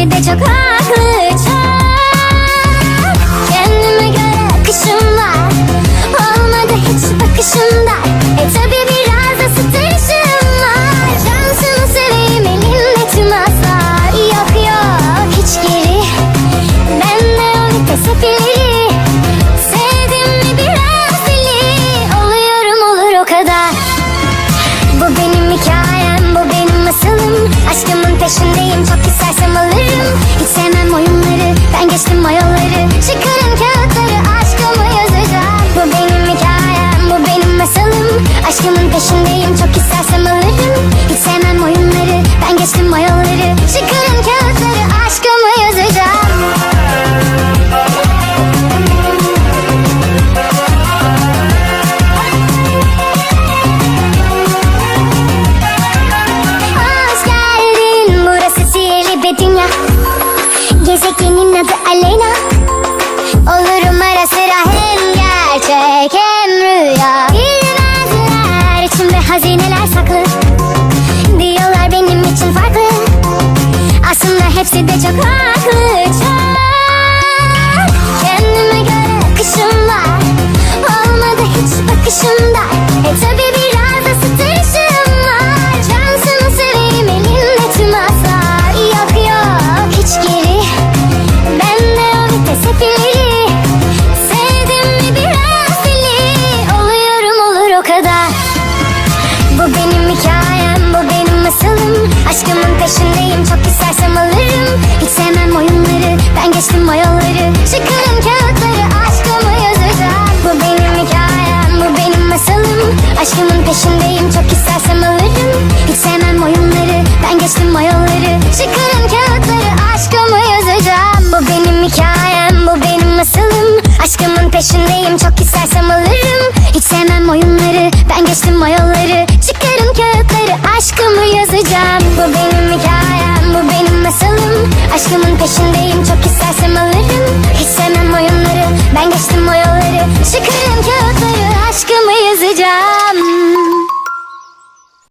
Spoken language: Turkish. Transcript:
ikisi de çok haklı çok. Kendime göre akışım var. Olmadı hiç bakışımda. Masalım. Aşkımın peşindeyim, çok istersem alırım. Hiç sevmem oyunları, ben geçtim o yolları Çıkarın kağıtları, aşkımı yazacağım. Bu benim hikayem, bu benim masalım. Aşkımın peşindeyim, çok istersem adı Aleyna. Olurum ara sıra hem gerçek hem rüya. Bilmezler içimde hazineler saklı. Diyorlar benim için farklı. Aslında hepsi de çok haklı. Çok Kendime göre akışım var. Olmadı hiç bakışımda. E tabi Aşkımın peşindeyim, çok istersem alırım. Hiç sevmem oyunları, ben geçtim o yolları Çıkarın kağıtları, aşkımı yazacağım. Bu benim hikayem, bu benim masalım. Aşkımın peşindeyim, çok istersem alırım. Hiç sevmem oyunları, ben geçtim o yolları Çıkarın kağıtları, aşkımı yazacağım. Bu benim hikayem, bu benim masalım. Aşkımın peşindeyim, çok istersem alırım. Hiç sevmem oyunları, Aşkımın peşindeyim, çok istersem alırım. Hiç sevmem oyunları, ben geçtim o